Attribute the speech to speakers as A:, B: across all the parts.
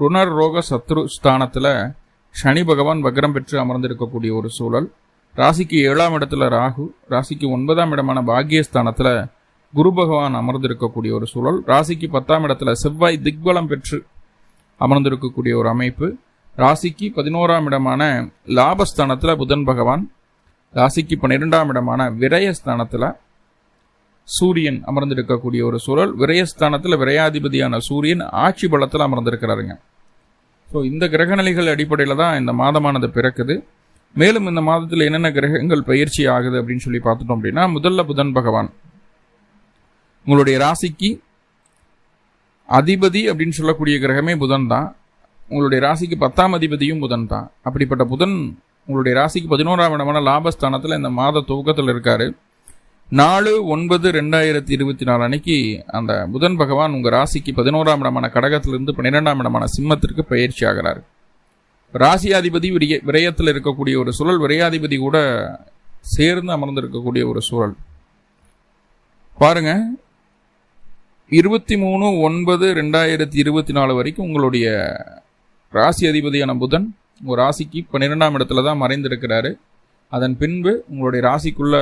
A: ருணர் ரோக சத்ரு ஸ்தானத்தில் சனி பகவான் வக்ரம் பெற்று அமர்ந்திருக்கக்கூடிய ஒரு சூழல். ராசிக்கு ஏழாம் இடத்துல ராகு ராசிக்கு ஒன்பதாம் இடமான பாக்யஸ்தானத்தில் குரு பகவான் அமர்ந்திருக்கக்கூடிய ஒரு சூழல். ராசிக்கு பத்தாம் இடத்துல செவ்வாய் திக்பலம் பெற்று அமர்ந்திருக்கக்கூடிய ஒரு அமைப்பு. ராசிக்கு பதினோராம் இடமான லாபஸ்தானத்தில் புதன் பகவான் ராசிக்கு பன்னிரெண்டாம் இடமான விரயஸ்தானத்தில் சூரியன் அமர்ந்திருக்கக்கூடிய ஒரு சூழல். விரயஸ்தானத்தில் விரையாதிபதியான சூரியன் ஆட்சி பலத்தில் அமர்ந்திருக்கிறாருங்க. ஸோ இந்த கிரகநிலைகள் அடிப்படையில் தான் இந்த மாதமானது பிறக்குது. மேலும் இந்த மாதத்தில் என்னென்ன கிரகங்கள் பயிற்சி ஆகுது அப்படின்னு சொல்லி பார்த்துட்டோம் அப்படின்னா முதல்ல புதன் பகவான். உங்களுடைய ராசிக்கு அதிபதி அப்படின்னு சொல்லக்கூடிய கிரகமே புதன் தான். உங்களுடைய ராசிக்கு பத்தாம் அதிபதியும் புதன் தான். அப்படிப்பட்ட புதன் உங்களுடைய ராசிக்கு பதினோராம் இடமான லாபஸ்தானத்தில் இந்த மாத துவக்கத்தில் இருக்காரு. நாலு ஒன்பது ரெண்டாயிரத்தி இருபத்தி நாலு அன்னைக்கு அந்த புதன் பகவான் உங்கள் ராசிக்கு பதினோராம் இடமான கடகத்திலிருந்து பன்னிரெண்டாம் இடமான சிம்மத்திற்கு பயிற்சி ஆகிறார். ராசியாதிபதி விரிய விரயத்தில் இருக்கக்கூடிய ஒரு சூழல் விரையாதிபதி கூட சேர்ந்து அமர்ந்திருக்கக்கூடிய ஒரு சூழல். பாருங்க இருபத்தி மூணு ஒன்பது ரெண்டாயிரத்தி இருபத்தி நாலு வரைக்கும் உங்களுடைய ராசி அதிபதியான புதன் உங்கள் ராசிக்கு பன்னிரெண்டாம் இடத்துல தான் மறைந்திருக்கிறாரு. அதன் பின்பு உங்களுடைய ராசிக்குள்ள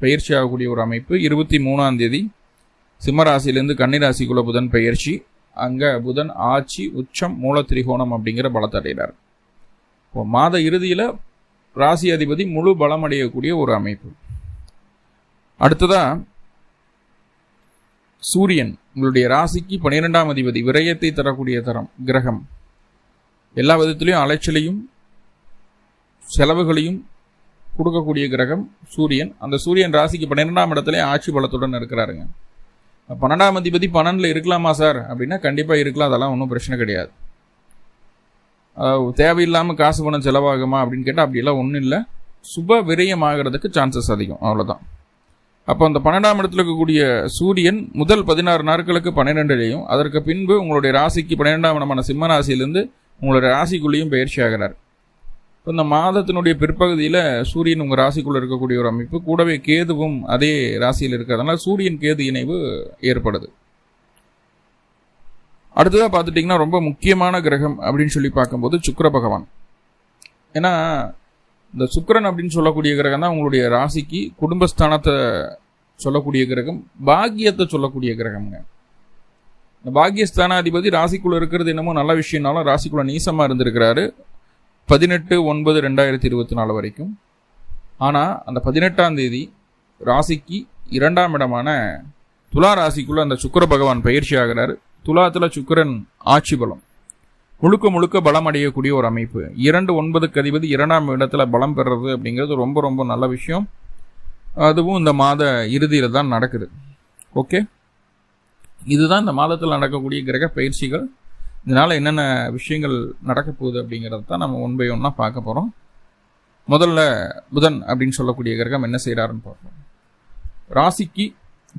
A: பயிற்சி ஆகக்கூடிய ஒரு அமைப்பு. இருபத்தி மூணாம் தேதி சிம்மராசிலேருந்து கன்னிராசிக்குள்ள புதன் பயிற்சி அங்கே புதன் ஆட்சி உச்சம் மூல திரிகோணம் அப்படிங்கிற பலத்தடைகிறார் இப்போ மாத இறுதியில் ராசி அதிபதி முழு பலம் அடையக்கூடிய ஒரு அமைப்பு. அடுத்ததாக சூரியன் உங்களுடைய ராசிக்கு பன்னிரெண்டாம் அதிபதி விரயத்தை தரக்கூடிய தரம் கிரகம். எல்லா விதத்திலையும் அலைச்சலையும் செலவுகளையும் கொடுக்கக்கூடிய கிரகம் சூரியன். அந்த சூரியன் ராசிக்கு பன்னிரெண்டாம் இடத்துல ஆட்சி பலத்துடன் இருக்கிறாருங்க. பன்னெண்டாம் அதிபதி பன்னெண்டில் இருக்கலாமா சார்? அப்படின்னா கண்டிப்பாக இருக்கலாம். அதெல்லாம் ஒன்றும் பிரச்சனை கிடையாது. தேவையில்லாமல் காசு பணம் செலவாகுமா அப்படின்னு கேட்டால் அப்படியெல்லாம் ஒன்றும் இல்லை. சுப விரயம் ஆகிறதுக்கு சான்சஸ் அதிகம். அவ்வளோதான் அப்போ அந்த பன்னெண்டாம் இடத்துல இருக்கக்கூடிய சூரியன் முதல் பதினாறு நாட்களுக்கு பன்னிரெண்டுலேயும் அதற்கு பின்பு உங்களுடைய ராசிக்கு பன்னிரெண்டாம் இடமான சிம்ம ராசியிலேருந்து உங்களுடைய ராசிக்குள்ளேயும் பயிற்சி ஆகிறார். இந்த மாதத்தினுடைய பிற்பகுதியில் சூரியன் உங்கள் ராசிக்குள்ளே இருக்கக்கூடிய ஒரு அமைப்பு. கூடவே கேதுவும் அதே ராசியில் இருக்கிறதுனால சூரியன் கேது இணைவு ஏற்படுது. அடுத்ததாக பார்த்துட்டிங்கன்னா ரொம்ப முக்கியமான கிரகம் அப்படின்னு சொல்லி பார்க்கும்போது சுக்கர பகவான். ஏன்னா இந்த சுக்கரன் அப்படின்னு சொல்லக்கூடிய கிரகம் தான் உங்களுடைய ராசிக்கு குடும்பஸ்தானத்தை சொல்லக்கூடிய கிரகம் பாக்கியத்தை சொல்லக்கூடிய கிரகம்ங்க. இந்த பாக்கியஸ்தானாதிபதி ராசிக்குள்ளே இருக்கிறது என்னமோ நல்ல விஷயம்னாலும் ராசிக்குள்ளே நீசமாக இருந்திருக்கிறாரு. பதினெட்டு ஒன்பது ரெண்டாயிரத்தி இருபத்தி நாலு வரைக்கும். ஆனால் அந்த பதினெட்டாம் தேதி ராசிக்கு இரண்டாம் இடமான துலா ராசிக்குள்ளே அந்த சுக்கர பகவான் பயிற்சி ஆகிறார். துலாத்தில் சுக்கரன் ஆட்சி பலம். முழுக்க முழுக்க பலம் அடையக்கூடிய ஒரு அமைப்பு. இரண்டு ஒன்பதுக்கு அதிபதி இரண்டாம் இடத்துல பலம் பெறுறது அப்படிங்கிறது ரொம்ப ரொம்ப நல்ல விஷயம். அதுவும் இந்த மாத இறுதியில் தான் நடக்குது. ஓகே? இதுதான் இந்த மாதத்தில் நடக்கக்கூடிய கிரக பயிற்சிகள். இதனால் என்னென்ன விஷயங்கள் நடக்க போகுது அப்படிங்கிறத தான் நம்ம ஒன் பை ஒன்னாக பார்க்க போகிறோம் முதல்ல புதன் அப்படின்னு சொல்லக்கூடிய கிரகம் என்ன செய்கிறாருன்னு பார்ப்போம். ராசிக்கு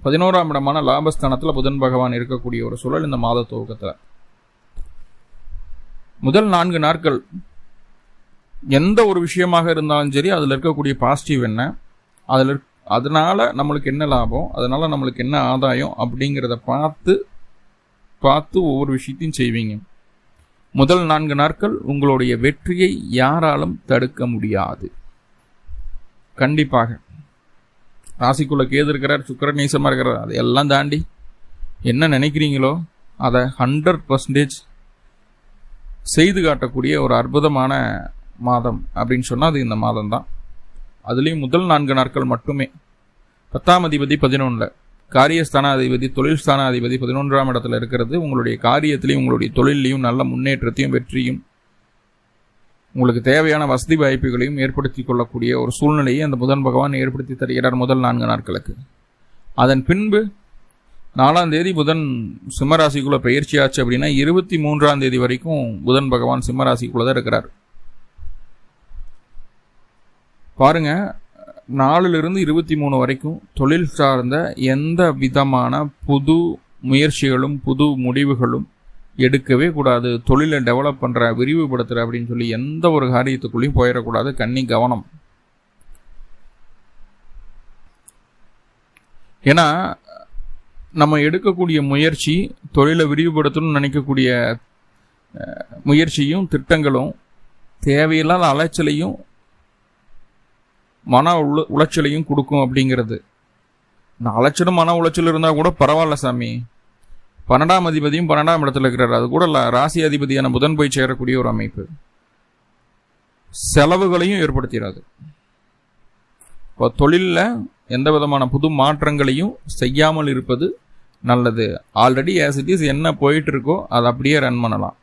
A: பதினோராம் இடமான லாபஸ்தானத்தில் புதன் பகவான் இருக்கக்கூடிய ஒரு சூழல் இந்த மாத துவக்கத்தில். முதல் நான்கு நாட்கள் எந்த ஒரு விஷயமாக இருந்தாலும் சரி அதில் இருக்கக்கூடிய பாசிட்டிவ் என்ன அதில் அதனால் நம்மளுக்கு என்ன லாபம் அதனால் நம்மளுக்கு என்ன ஆதாயம் அப்படிங்கிறத பார்த்து பார்த்து ஒவ்வொரு விஷயத்தையும் செய்வீங்க. முதல் நான்கு நாட்கள் உங்களுடைய வெற்றியை யாராலும் தடுக்க முடியாது. கண்டிப்பாக. ராசிக்குள்ளே கேது இருக்கிறார் சுக்கரநீசமாக நீசமாக இருக்கிறார் அதையெல்லாம் தாண்டி என்ன நினைக்கிறீங்களோ அதை ஹண்ட்ரட் பர்சன்டேஜ் செய்து காட்டக்கூடிய ஒரு அற்புதமான மாதம் அப்படின்னு சொன்னால் அது இந்த மாதம் தான் அதுலேயும் முதல் நான்கு நாட்கள் மட்டுமே. பத்தாம் அதிபதி பதினொன்றில் காரியஸ்தானாதிபதி தொழில் ஸ்தானாதிபதி பதினொன்றாம் இடத்துல இருக்கிறது. உங்களுடைய காரியத்திலையும் உங்களுடைய தொழிலையும் நல்ல முன்னேற்றத்தையும் வெற்றியும் உங்களுக்கு தேவையான வசதி வாய்ப்புகளையும் ஏற்படுத்தி கொள்ளக்கூடிய ஒரு சூழ்நிலையை அந்த புதன் பகவான் ஏற்படுத்தி தருகிறார் முதல் நான்கு நாட்களுக்கு. அதன் பின்பு நாலாம் தேதி புதன் சிம்மராசிக்குள்ள பயிற்சி ஆச்சு அப்படின்னா இருபத்தி மூன்றாம் தேதி வரைக்கும் புதன் பகவான் சிம்மராசிக்குள்ள தான் இருக்கிறார். பாருங்க நாலுலேருந்து இருபத்தி மூணு வரைக்கும் தொழில் சார்ந்த எந்த விதமான புது முயற்சிகளும் புது முடிவுகளும் எடுக்கவே கூடாது. தொழிலை டெவலப் பண்ணுற விரிவுபடுத்துகிற அப்படின்னு சொல்லி எந்த ஒரு காரியத்துக்குள்ளேயும் போயிடக்கூடாது. கண்ணி கவனம். ஏன்னா நம்ம எடுக்கக்கூடிய முயற்சி தொழிலை விரிவுபடுத்தணும்னு நினைக்கக்கூடிய முயற்சியும் திட்டங்களும் தேவையில்லாத அலைச்சலையும் மன உள உளைச்சலையும் கொடுக்கும் அப்படிங்கிறது. இந்த அலைச்சலும் மன உளைச்சல் இருந்தால் கூட பரவாயில்ல சாமி. பன்னெண்டாம் அதிபதியும் பன்னெண்டாம் இடத்துல இருக்கிறார். அது கூட இல்லை ராசி அதிபதியான புதன் போய் சேரக்கூடிய ஒரு அமைப்பு. செலவுகளையும் ஏற்படுத்திடாது இப்போ தொழிலில் எந்த விதமான புது மாற்றங்களையும் செய்யாமல் இருப்பது நல்லது. ஆல்ரெடி ஆஸ் இட் இஸ் என்ன போயிட்டு இருக்கோ அதை அப்படியே ரன் பண்ணலாம்.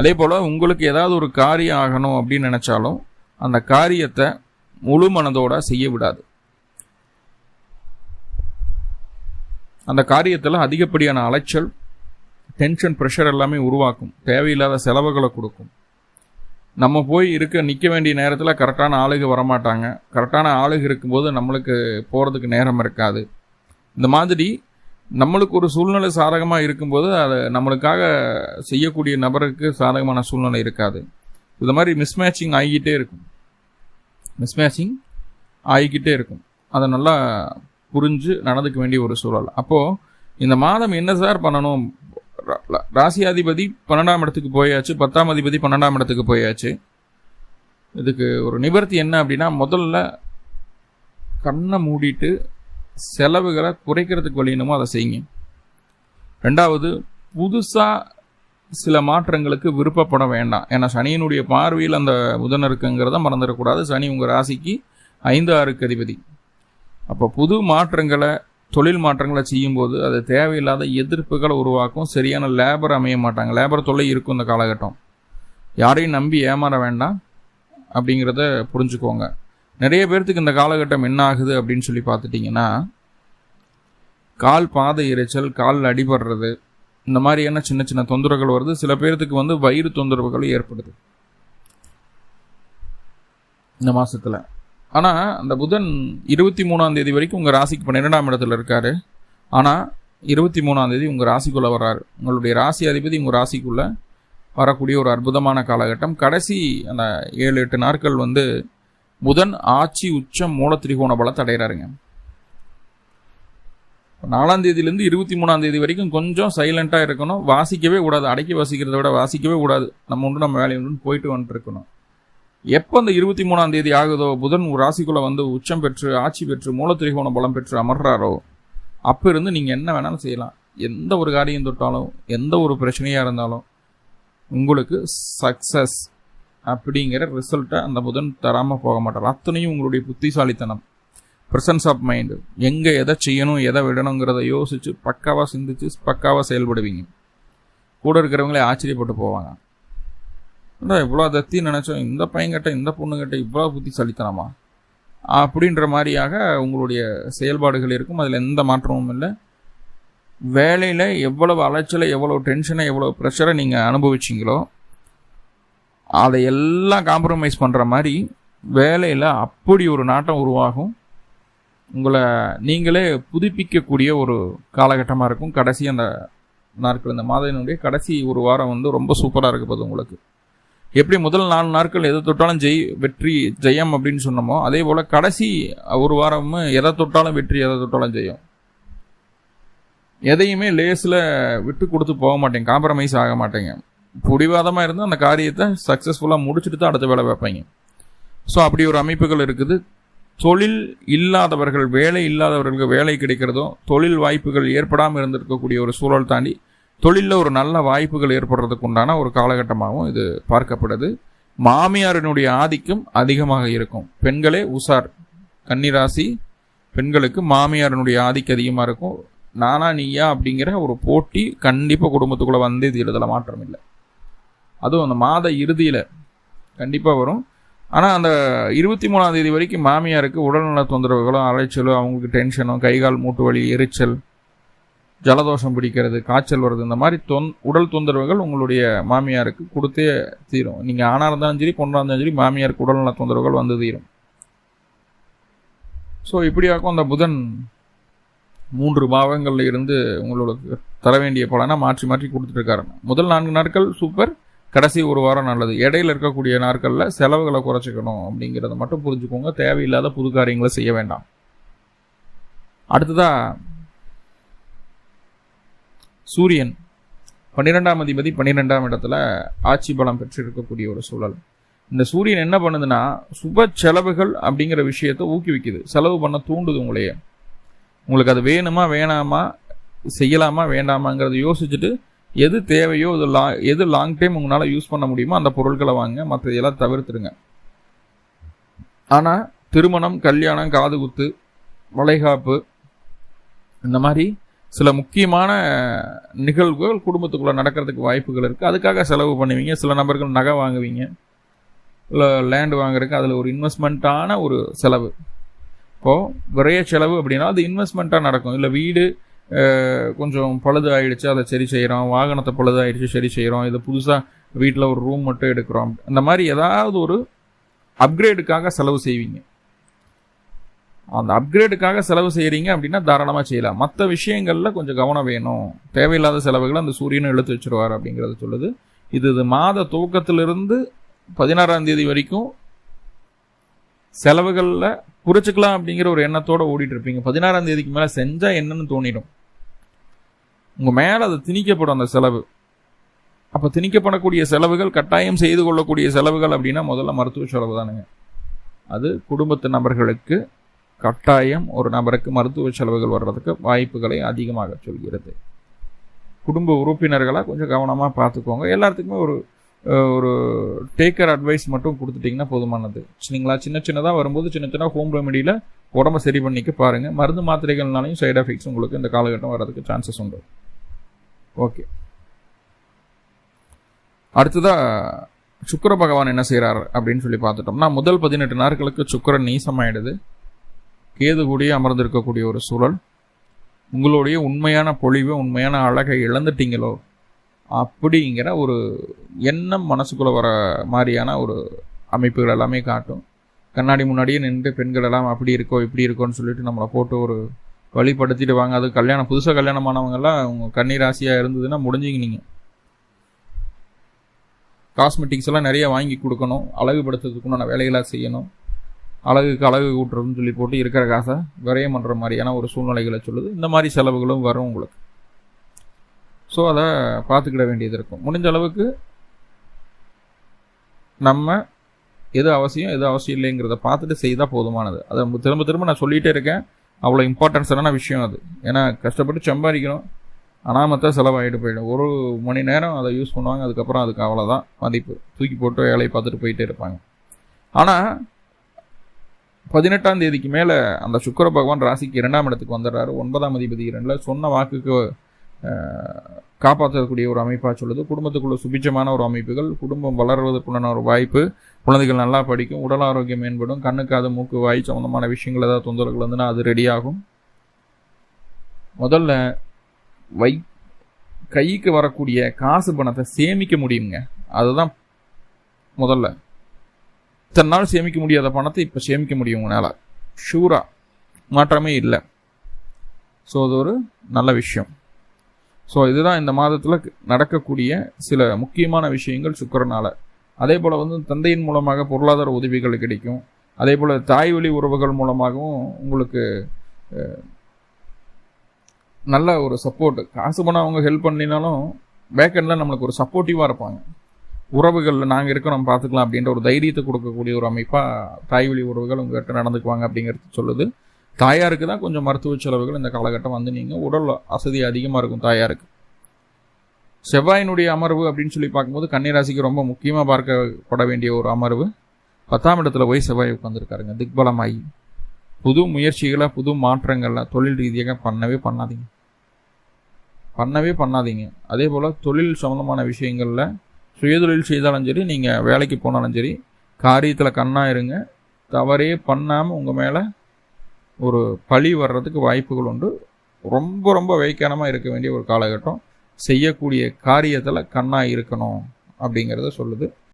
A: அதே போல் உங்களுக்கு ஏதாவது ஒரு காரியம் ஆகணும் அப்படின்னு நினச்சாலும் அந்த காரியத்தை முழு மனதோட செய்ய விடாது. அந்த காரியத்தில் அதிகப்படியான அலைச்சல் டென்ஷன் ப்ரெஷர் எல்லாமே உருவாக்கும். தேவையில்லாத செலவுகளை கொடுக்கும். நம்ம போய் இருக்க நிற்க வேண்டிய நேரத்தில் கரெக்டான ஆளுக வரமாட்டாங்க. கரெக்டான ஆளுக இருக்கும்போது நம்மளுக்கு போகிறதுக்கு நேரம் இருக்காது. இந்த மாதிரி நம்மளுக்கு ஒரு சூழ்நிலை சாதகமாக இருக்கும்போது அது நம்மளுக்காக செய்யக்கூடிய நபருக்கு சாதகமான சூழ்நிலை இருக்காது. இந்த மாதிரி மிஸ்மேட்சிங் ஆகிக்கிட்டே இருக்கும். மிஸ்மேட்சிங் ஆகிக்கிட்டே இருக்கும். அதை நல்லா புரிஞ்சு நடந்துக்க வேண்டிய ஒரு சூழல். அப்போது இந்த மாதம் என்ன சார் பண்ணணும்? ராசியாதிபதி பன்னெண்டாம் இடத்துக்கு போயாச்சு பத்தாம் அதிபதி பன்னெண்டாம் இடத்துக்கு போயாச்சு. இதுக்கு ஒரு நிவர்த்தி என்ன அப்படின்னா முதல்ல கண்ணை மூடிட்டு செலவுகளை குறைக்கிறதுக்கு வழி என்னமோ அதை செய்யுங்க. ரெண்டாவது புதுசாக சில மாற்றங்களுக்கு விருப்பப்பட வேண்டாம். ஏன்னா சனியினுடைய பார்வையில் அந்த புதன் இருக்குங்கிறத மறந்துடக்கூடாது. சனி உங்கள் ராசிக்கு ஐந்து ஆறுக்கு அதிபதி. அப்போ புது மாற்றங்களை தொழில் மாற்றங்களை செய்யும்போது அது தேவையில்லாத எதிர்ப்புகளை உருவாக்கும். சரியான லேபர் அமைய மாட்டாங்க. லேபர் தொல்லை இருக்கும் இந்த காலகட்டம். யாரையும் நம்பி ஏமாற வேண்டாம் அப்படிங்கிறத புரிஞ்சுக்கோங்க. நிறைய பேர்த்துக்கு இந்த காலகட்டம் என்ன ஆகுது அப்படின்னு சொல்லி பார்த்துட்டிங்கன்னா கால் பாதை இறைச்சல் காலில் அடிபடுறது இந்த மாதிரியான சின்ன சின்ன தொந்தரவுகள் வருது சில பேர்த்துக்கு வந்து வயிறு தொந்தரவுகள் ஏற்படுது. இந்த மாதத்தில் ஆனால் அந்த புதன் இருபத்தி மூணாம் தேதி வரைக்கும் உங்கள் ராசிக்கு பன்னிரெண்டாம் இடத்துல இருக்காரு. ஆனால் இருபத்தி மூணாம் தேதி உங்கள் ராசிக்குள்ளே வர்றாரு. உங்களுடைய ராசி அதிபதி உங்கள் ராசிக்குள்ளே வரக்கூடிய ஒரு அற்புதமான காலகட்டம். கடைசி அந்த ஏழு எட்டு நாட்கள் வந்து புதன் ஆட்சி உச்சம் மூல திரிகோண பலத்தை அடைகிறாருங்க. நாலாம் தேதியிலேருந்து இருபத்தி மூணாம் தேதி வரைக்கும் கொஞ்சம் சைலண்ட்டாக இருக்கணும். வாசிக்கவே கூடாது. அடக்கி வாசிக்கிறத விட வாசிக்கவே கூடாது. நம்ம உண்டு நம்ம வேலையை உண்டு போயிட்டு வந்துட்டு இருக்கணும் எப்போ அந்த இருபத்தி மூணாம் தேதி ஆகுதோ புதன் ராசிக்குள்ளே வந்து உச்சம் பெற்று ஆட்சி பெற்று மூலத்திரிகோண பலம் பெற்று அமர்றாரோ அப்போ இருந்து நீங்கள் என்ன வேணாலும் செய்யலாம். எந்த ஒரு காரியம் தொட்டாலும் எந்த ஒரு பிரச்சனையாக இருந்தாலும் உங்களுக்கு சக்ஸஸ் அப்படிங்கிற ரிசல்ட்டை அந்த புதன் தராமல் போக மாட்டார். அத்தனையும் உங்களுடைய புத்திசாலித்தனம். ப்ரெசன்ஸ் ஆஃப் மைண்டு எங்கே எதை செய்யணும் எதை விடணுங்கிறத யோசித்து பக்காவாக சிந்திச்சு பக்காவாக செயல்படுவீங்க. கூட இருக்கிறவங்களே ஆச்சரியப்பட்டு போவாங்க. ஏன்னா இவ்வளோ தத்தி நினச்சோம். இந்த பையன்கிட்ட இந்த பொண்ணுங்கிட்ட இவ்வளோ புத்திசாலித்தனமா? அப்படின்ற மாதிரியாக உங்களுடைய செயல்பாடுகள் இருக்கும். அதில் எந்த மாற்றமும் இல்லை. வேலையில் எவ்வளவு அலைச்சலை எவ்வளோ டென்ஷனை எவ்வளோ ப்ரெஷரை நீங்கள் அனுபவிச்சிங்களோ அதை எல்லாம் காம்ப்ரமைஸ் பண்ணுற மாதிரி வேலையில் அப்படி ஒரு நாட்டம் உருவாகும். உங்களை நீங்களே புதுப்பிக்கக்கூடிய ஒரு காலகட்டமாக இருக்கும். கடைசி அந்த நாட்கள் இந்த மாதத்தினுடைய கடைசி ஒரு வாரம் வந்து ரொம்ப சூப்பராக இருக்க போகுது உங்களுக்கு. எப்படி முதல் நாலு நாட்கள் எதை தொட்டாலும் ஜெய் வெற்றி ஜெயம் அப்படின்னு சொன்னோமோ அதே போல் கடைசி ஒரு வாரமும் எதை தொட்டாலும் வெற்றி எதை தொட்டாலும் ஜெயம். எதையுமே லேஸில் விட்டு கொடுத்து போக மாட்டேங்க காம்ப்ரமைஸ் ஆக மாட்டேங்க. பிடிவாதமாக இருந்து அந்த காரியத்தை சக்ஸஸ்ஃபுல்லாக முடிச்சுட்டு தான் அடுத்த வேலை வைப்பீங்க ஸோ அப்படி ஒரு அமைப்புகள் இருக்குது. தொழில் இல்லாதவர்கள் வேலை இல்லாதவர்களுக்கு வேலை கிடைக்கிறதோ தொழில் வாய்ப்புகள் ஏற்படாமல் இருந்திருக்கக்கூடிய ஒரு சூழல் தாண்டி தொழிலில் ஒரு நல்ல வாய்ப்புகள் ஏற்படுறதுக்கு உண்டான ஒரு காலகட்டமாகவும் இது பார்க்கப்படுது. மாமியாரினுடைய ஆதிக்கம் அதிகமாக இருக்கும். பெண்களே உஷார் கன்னிராசி பெண்களுக்கு மாமியாரினுடைய ஆதிக்கம் அதிகமாக இருக்கும். நானா நீயா? அப்படிங்கிற ஒரு போட்டி கண்டிப்பாக குடும்பத்துக்குள்ளே வந்து இது எழுதல மாற்றம் இல்லை அதுவும் அந்த மாத இறுதியில் கண்டிப்பாக வரும். ஆனால் அந்த இருபத்தி மூணாம் தேதி வரைக்கும் மாமியாருக்கு உடல்நல தொந்தரவுகளும் அலைச்சலும் அவங்களுக்கு டென்ஷனும் கைகால் மூட்டு வலி எரிச்சல் ஜலதோஷம் பிடிக்கிறது காய்ச்சல் வருது இந்த மாதிரி தொன் உடல் தொந்தரவுகள் உங்களுடைய மாமியாருக்கு கொடுத்தே தீரும். நீங்கள் ஆணாக இருந்தாலும் சரி பொண்ணாக இருந்தாலும் சரி மாமியாருக்கு உடல்நல தொந்தரவுகள் வந்து தீரும். ஸோ இப்படியாக்கும் அந்த புதன் மூன்று பாவங்களில் இருந்து உங்களுக்கு தர வேண்டிய பலனை மாற்றி மாற்றி கொடுத்துட்ருக்காரு முதல் நான்கு நாட்கள் சூப்பர் கடைசி ஒரு வாரம் நல்லது. இடையில இருக்கக்கூடிய நாட்களில் செலவுகளை குறைச்சிக்கணும் அப்படிங்கிறத மட்டும் புரிஞ்சுக்கோங்க. தேவையில்லாத புது காரியங்களை செய்ய வேண்டாம். அடுத்ததா சூரியன். பன்னிரெண்டாம் அதிபதி பன்னிரெண்டாம் இடத்துல ஆட்சி பலம் பெற்றிருக்கக்கூடிய ஒரு சூழல். இந்த சூரியன் என்ன பண்ணுதுன்னா சுப செலவுகள் அப்படிங்கிற விஷயத்த ஊக்குவிக்குது. செலவு பண்ண தூண்டுது உங்களையே. உங்களுக்கு அது வேணுமா வேணாமா செய்யலாமா வேண்டாமாங்கிறத யோசிச்சுட்டு எது தேவையோ அது லா எது லாங் டைம் உங்களால் யூஸ் பண்ண முடியுமோ அந்த பொருட்களை வாங்க மற்ற இதெல்லாம் தவிர்த்துருங்க. ஆனால் திருமணம் கல்யாணம் காது குத்து வளைகாப்பு இந்த மாதிரி சில முக்கியமான நிகழ்வுகள் குடும்பத்துக்குள்ளே நடக்கிறதுக்கு வாய்ப்புகள் இருக்குது அதுக்காக செலவு பண்ணுவீங்க. சில நபர்கள் நகை வாங்குவீங்க. இல்லை லேண்ட் வாங்குறதுக்கு அதில் ஒரு இன்வெஸ்ட்மெண்ட்டான ஒரு செலவு. இப்போது விரைய செலவு அப்படின்னா அது இன்வெஸ்ட்மெண்ட்டாக நடக்கும். இல்லை வீடு கொஞ்சம் பழுது ஆயிடுச்சு அதை சரி செய்கிறோம் வாகனத்தை பழுது ஆயிடுச்சு சரி செய்கிறோம் இதை புதுசாக வீட்டில் ஒரு ரூம் மட்டும் எடுக்கிறோம். அந்த மாதிரி ஏதாவது ஒரு அப்கிரேடுக்காக செலவு செய்வீங்க. அந்த அப்கிரேடுக்காக செலவு செய்கிறீங்க அப்படின்னா தாராளமாக செய்யலாம். மற்ற விஷயங்களில் கொஞ்சம் கவனம் வேணும். தேவையில்லாத செலவுகளை அந்த சூரியனை இழுத்து வச்சுருவார் அப்படிங்கிறத சொல்லுது. இது இது மாத துவக்கத்திலிருந்து பதினாறாம் தேதி வரைக்கும் செலவுகளில் குறைச்சிக்கலாம் அப்படிங்கிற ஒரு எண்ணத்தோடு ஓடிட்டு இருப்பீங்க. பதினாறாம் தேதிக்கு மேலே செஞ்சால் என்னன்னு தோணிடும். உங்கள் மேலே அது திணிக்கப்படும் அந்த செலவு. அப்போ திணிக்கப்படக்கூடிய செலவுகள் கட்டாயம் செய்து கொள்ளக்கூடிய செலவுகள் அப்படின்னா முதல்ல மருத்துவ செலவு தானுங்க. அது குடும்பத்து நபர்களுக்கு கட்டாயம் ஒரு நபருக்கு மருத்துவ செலவுகள் வர்றதுக்கு வாய்ப்புகளை அதிகமாக சொல்கிறது. குடும்ப உறுப்பினர்களாக கொஞ்சம் கவனமாக பார்த்துக்கோங்க. எல்லாத்துக்குமே ஒரு ஒரு டேக்கர் அட்வைஸ் மட்டும் கொடுத்துட்டிங்கன்னா போதுமானது. சரிங்களா சின்ன சின்னதாக வரும்போது சின்ன சின்ன ஹோம் ரெமெடியில் உடம்ப சரி பண்ணிக்க பாருங்கள் மருந்து மாத்திரைகள்னாலையும் சைட் எஃபெக்ட்ஸ் உங்களுக்கு இந்த காலகட்டம் வர்றதுக்கு சான்சஸ் உண்டு. ஓகே. அடுத்ததாக சுக்கர பகவான் என்ன செய்கிறார் அப்படின்னு சொல்லி பார்த்துட்டோம்னா முதல் பதினெட்டு நாட்களுக்கு சுக்கரன் நீசமாயிடுது. கேது கூடிய அமர்ந்திருக்கக்கூடிய ஒரு சூழல். உங்களுடைய உண்மையான பொழிவு உண்மையான அழகை இழந்துட்டீங்களோ அப்படிங்கிற ஒரு எண்ணம் மனசுக்குள்ளே வர மாதிரியான ஒரு அமைப்புகள் எல்லாமே காட்டும். கண்ணாடி முன்னாடியே நின்று பெண்கள் எல்லாம் அப்படி இருக்கோ இப்படி இருக்கோன்னு சொல்லிட்டு நம்மளை போட்டு ஒரு வழிபடுத்திட்டு வாங்க அது கல்யாணம் புதுசாக கல்யாணமானவங்கெல்லாம் கண்ணீர் ஆசியாக இருந்ததுன்னா முடிஞ்சிங்க நீங்கள் காஸ்மெட்டிக்ஸ் எல்லாம் நிறைய வாங்கி கொடுக்கணும். அழகுபடுத்துறதுக்குண்டான வேலைகளாக செய்யணும். அழகுக்கு அழகு கூட்டுறதுன்னு சொல்லி போட்டு இருக்கிற காசை விரயம் பண்ணுற மாதிரியான ஒரு சூழ்நிலைகளை சொல்லுது. இந்த மாதிரி செலவுகளும் வரும் உங்களுக்கு. ஸோ அதை பார்த்துக்கிட வேண்டியது இருக்கும். முடிஞ்ச அளவுக்கு நம்ம எது அவசியம் எது அவசியம் இல்லைங்கிறத பார்த்துட்டு செய்தால் போதுமானது. அதை திரும்ப திரும்ப நான் சொல்லிகிட்டே இருக்கேன். அவ்வளோ இம்பார்ட்டன்ஸான விஷயம் அது? ஏன்னா கஷ்டப்பட்டு சம்பாதிக்கணும். அனாமத்தான் செலவாகிட்டு போயிடும். ஒரு மணி நேரம் அதை யூஸ் பண்ணுவாங்க அதுக்கப்புறம் அதுக்கு அவ்வளோதான் மதிப்பு. தூக்கி போட்டு வேலையை பார்த்துட்டு போயிட்டே இருப்பாங்க. ஆனால் பதினெட்டாம் தேதிக்கு மேலே அந்த சுக்கர பகவான் ராசிக்கு இரண்டாம் இடத்துக்கு வந்துடுறாரு. ஒன்பதாம் அதிபதி இரண்டில் சொன்ன வாக்குக்கு காப்பாற்றக்கூடிய ஒரு அமைப்பாக சொல்லுது. குடும்பத்துக்குள்ள சுபிச்சமான ஒரு அமைப்புகள் குடும்பம் வளர்வதற்குண்டான ஒரு வாய்ப்பு குழந்தைகள் நல்லா படிக்கும் உடல் ஆரோக்கியம் மேம்படும் கண்ணுக்காது மூக்கு வாய் சம்மந்தமான விஷயங்கள் ஏதாவது தொந்தரவுகள் வந்துன்னா அது ரெடியாகும் முதல்ல வை கைக்கு வரக்கூடிய காசு பணத்தை சேமிக்க முடியுங்க. அதுதான் முதல்ல. இத்தனை நாள் சேமிக்க முடியாத பணத்தை இப்போ சேமிக்க முடியும் உங்களால். ஷூரா மாற்றமே இல்லை. ஸோ அது ஒரு நல்ல விஷயம். ஸோ இதுதான் இந்த மாதத்தில் நடக்கக்கூடிய சில முக்கியமான விஷயங்கள் சுக்கரனால். அதே போல் வந்து தந்தையின் மூலமாக பொருளாதார உதவிகள் கிடைக்கும். அதே போல் தாய் வழி உறவுகள் மூலமாகவும் உங்களுக்கு நல்ல ஒரு சப்போர்ட் காசு பணம் அவங்க ஹெல்ப் பண்ணினாலும் பேக்கெண்டில் நம்மளுக்கு ஒரு சப்போர்ட்டிவாக இருப்பாங்க. உறவுகளில் நாங்கள் இருக்கணும் பார்த்துக்கலாம் அப்படின்ற ஒரு தைரியத்தை கொடுக்கக்கூடிய ஒரு அமைப்பாக தாய் வழி உறவுகள் உங்கள்கிட்ட நடந்துக்குவாங்க அப்படிங்கிறது சொல்லுது. தாயாருக்கு தான் கொஞ்சம் மருத்துவ செலவுகள் இந்த காலகட்டம் வந்து நீங்கள் உடல் வசதி அதிகமாக இருக்கும் தாயாருக்கு. செவ்வாயினுடைய அமர்வு அப்படின்னு சொல்லி பார்க்கும்போது கன்னிராசிக்கு ரொம்ப முக்கியமாக பார்க்கப்பட வேண்டிய ஒரு அமர்வு. பத்தாம் இடத்துல போய் செவ்வாய் உட்காந்துருக்காருங்க திக்பலமாகி புது முயற்சிகளை புது மாற்றங்களை தொழில் ரீதியாக பண்ணவே பண்ணாதீங்க. பண்ணவே பண்ணாதீங்க. அதே போல் தொழில் சம்மந்தமான விஷயங்களில் சுயதொழில் செய்தாலும் சரி நீங்கள் வேலைக்கு போனாலும் சரி காரியத்தில் கண்ணாக இருங்க. தவறே பண்ணாமல் உங்கள் மேலே ஒரு பழி வர்றதுக்கு வாய்ப்புகள் உண்டு. ரொம்ப ரொம்ப வைக்கானமாக இருக்க வேண்டிய ஒரு காலகட்டம். செய்யக்கூடிய காரியத்தில் கண்ணாக இருக்கணும் அப்படிங்கிறத சொல்லுது.